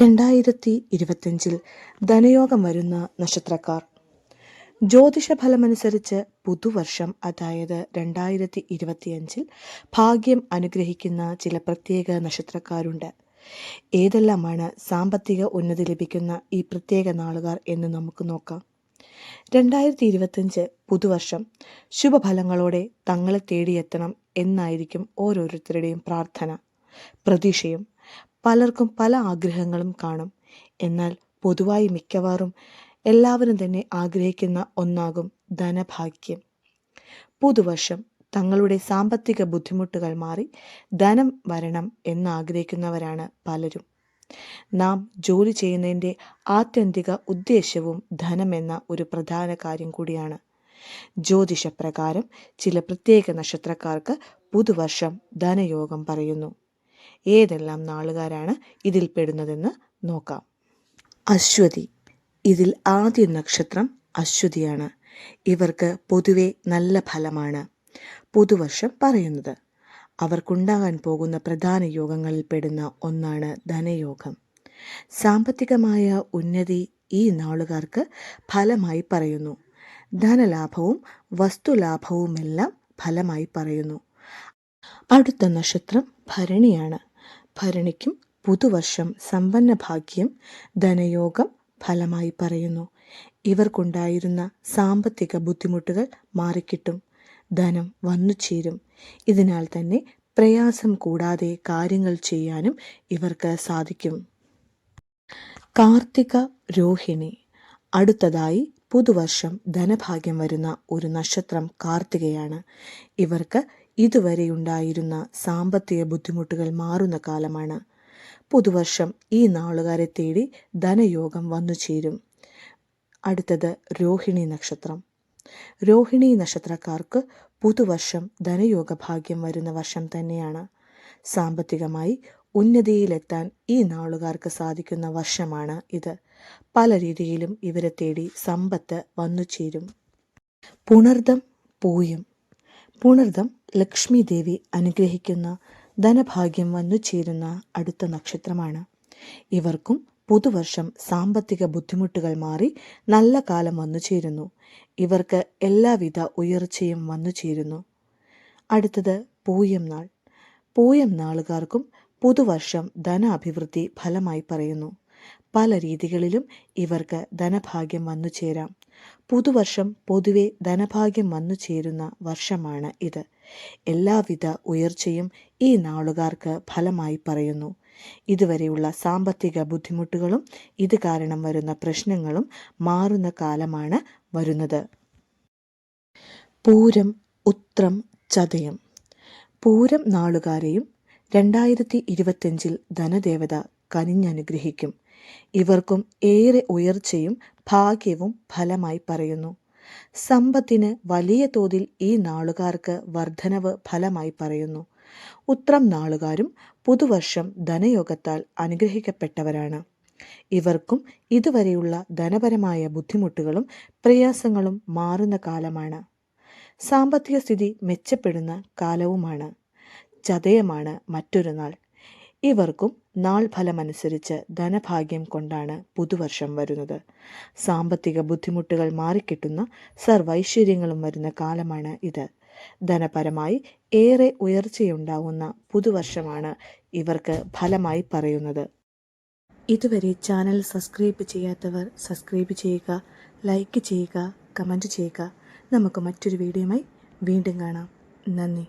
രണ്ടായിരത്തി ഇരുപത്തിയഞ്ചിൽ ധനയോഗം വരുന്ന നക്ഷത്രക്കാർ. ജ്യോതിഷ ഫലമനുസരിച്ച് പുതുവർഷം അതായത് രണ്ടായിരത്തി ഇരുപത്തിയഞ്ചിൽ ഭാഗ്യം അനുഗ്രഹിക്കുന്ന ചില പ്രത്യേക നക്ഷത്രക്കാരുണ്ട്. ഏതെല്ലാമാണ് സാമ്പത്തിക ഉന്നതി ലഭിക്കുന്ന ഈ പ്രത്യേക നാളുകാർ എന്ന് നമുക്ക് നോക്കാം. രണ്ടായിരത്തി ഇരുപത്തിയഞ്ച് പുതുവർഷം ശുഭഫലങ്ങളോടെ തങ്ങളെ തേടിയെത്തണം എന്നായിരിക്കും ഓരോരുത്തരുടെയും പ്രാർത്ഥന. പ്രതീക്ഷയും പലർക്കും പല ആഗ്രഹങ്ങളും കാണും. എന്നാൽ പൊതുവായി മിക്കവാറും എല്ലാവരും തന്നെ ആഗ്രഹിക്കുന്ന ഒന്നാകും ധനഭാഗ്യം. പുതുവർഷം തങ്ങളുടെ സാമ്പത്തിക ബുദ്ധിമുട്ടുകൾ മാറി ധനം വരണം എന്നാഗ്രഹിക്കുന്നവരാണ് പലരും. നാം ജോലി ചെയ്യുന്നതിന്റെ ആത്യന്തിക ഉദ്ദേശവും ധനമെന്ന ഒരു പ്രധാന കാര്യം കൂടിയാണ്. ജ്യോതിഷപ്രകാരം ചില പ്രത്യേക നക്ഷത്രക്കാർക്ക് പുതുവർഷം ധനയോഗം പറയുന്നു. ഏതെല്ലാം നാളുകാരാണ് ഇതിൽ പെടുന്നതെന്ന് നോക്കാം. അശ്വതി. ഇതിൽ ആദ്യ നക്ഷത്രം അശ്വതിയാണ്. ഇവർക്ക് പൊതുവെ നല്ല ഫലമാണ്. പുതുവർഷം പറയുന്നത്. അവർക്കുണ്ടാകാൻ പോകുന്ന പ്രധാന യോഗങ്ങളിൽ പെടുന്ന ഒന്നാണ് ധനയോഗം. സാമ്പത്തികമായ ഉന്നതി ഈ നാളുകാർക്ക് ഫലമായി പറയുന്നു. ധനലാഭവും വസ്തുലാഭവുമെല്ലാം ഫലമായി പറയുന്നു. അടുത്ത നക്ഷത്രം ഭരണിയാണ്. ഭരണിക്കും പുതുവർഷം സമ്പന്ന ഭാഗ്യം ധനയോഗം ഫലമായി പറയുന്നു. ഇവർക്കുണ്ടായിരുന്ന സാമ്പത്തിക ബുദ്ധിമുട്ടുകൾ മാറിക്കിട്ടും. ധനം വന്നു ചേരും. ഇതിനാൽ തന്നെ പ്രയാസം കൂടാതെ കാര്യങ്ങൾ ചെയ്യാനും ഇവർക്ക് സാധിക്കും. കാർത്തിക രോഹിണി. അടുത്തതായി പുതുവർഷം ധനഭാഗ്യം വരുന്ന ഒരു നക്ഷത്രം കാർത്തികയാണ്. ഇവർക്ക് ഇതുവരെയുണ്ടായിരുന്ന സാമ്പത്തിക ബുദ്ധിമുട്ടുകൾ മാറുന്ന കാലമാണ്. പുതുവർഷം ഈ നാളുകാരെ തേടി ധനയോഗം വന്നു ചേരും. അടുത്തത് രോഹിണി നക്ഷത്രം. രോഹിണി നക്ഷത്രക്കാർക്ക് പുതുവർഷം ധനയോഗ ഭാഗ്യം വരുന്ന വർഷം തന്നെയാണ്. സാമ്പത്തികമായി ഉന്നതിയിലെത്താൻ ഈ നാളുകാർക്ക് സാധിക്കുന്ന വർഷമാണ് ഇത്. പല രീതിയിലും ഇവരെ തേടി സമ്പത്ത് വന്നു ചേരും. പുണർദം പൂയം. പുണർദം ലക്ഷ്മി ദേവി അനുഗ്രഹിക്കുന്ന ധനഭാഗ്യം വന്നു ചേരുന്ന അടുത്ത നക്ഷത്രമാണ്. ഇവർക്കും പുതുവർഷം സാമ്പത്തിക ബുദ്ധിമുട്ടുകൾ മാറി നല്ല കാലം വന്നു ചേരുന്നു. ഇവർക്ക് എല്ലാവിധ ഉയർച്ചയും വന്നു ചേരുന്നു. അടുത്തത് പൂയം നാൾ. പൂയം നാളുകാർക്കും പുതുവർഷം ധനാഭിവൃദ്ധി ഫലമായി പറയുന്നു. പല രീതികളിലും ഇവർക്ക് ധനഭാഗ്യം വന്നു ചേരാം. പുതുവർഷം പൊതുവെ ധനഭാഗ്യം വന്നു ചേരുന്ന വർഷമാണ് ഇത്. എല്ലാവിധ ഉയർച്ചയും ഈ നാളുകാർക്ക് ഫലമായി പറയുന്നു. ഇതുവരെയുള്ള സാമ്പത്തിക ബുദ്ധിമുട്ടുകളും ഇത് കാരണം വരുന്ന പ്രശ്നങ്ങളും മാറുന്ന കാലമാണ് വരുന്നത്. പൂരം ഉത്രം ചതയം. പൂരം നാളുകാരെയും രണ്ടായിരത്തി ഇരുപത്തിയഞ്ചിൽ ധനദേവത കനിഞ്ഞനുഗ്രഹിക്കും. ഇവർക്കും ഏറെ ഉയർച്ചയും ഭാഗ്യവും ഫലമായി പറയുന്നു. സമ്പത്തിന് വലിയ തോതിൽ ഈ നാളുകാർക്ക് വർധനവ് ഫലമായി പറയുന്നു. ഉത്രം നാളുകാരും പുതുവർഷം ധനയോഗത്താൽ അനുഗ്രഹിക്കപ്പെട്ടവരാണ്. ഇവർക്കും ഇതുവരെയുള്ള ധനപരമായ ബുദ്ധിമുട്ടുകളും പ്രയാസങ്ങളും മാറുന്ന കാലമാണ്. സാമ്പത്തിക സ്ഥിതി മെച്ചപ്പെടുന്ന കാലവുമാണ്. ചതയമാണ് മറ്റൊരു നാൾ. ഇവർക്കും നാൾ ഫലമനുസരിച്ച് ധനഭാഗ്യം കൊണ്ടാണ് പുതുവർഷം വരുന്നത്. സാമ്പത്തിക ബുദ്ധിമുട്ടുകൾ മാറിക്കിട്ടുന്ന സർവൈശ്വര്യങ്ങളും വരുന്ന കാലമാണ് ഇത്. ധനപരമായി ഏറെ ഉയർച്ചയുണ്ടാവുന്ന പുതുവർഷമാണ് ഇവർക്ക് ഫലമായി പറയുന്നത്. ഇതുവരെ ചാനൽ സബ്സ്ക്രൈബ് ചെയ്യാത്തവർ സബ്സ്ക്രൈബ് ചെയ്യുക ലൈക്ക് ചെയ്യുക കമന്റ് ചെയ്യുക. നമുക്ക് മറ്റൊരു വീഡിയോയുമായി വീണ്ടും കാണാം. നന്ദി.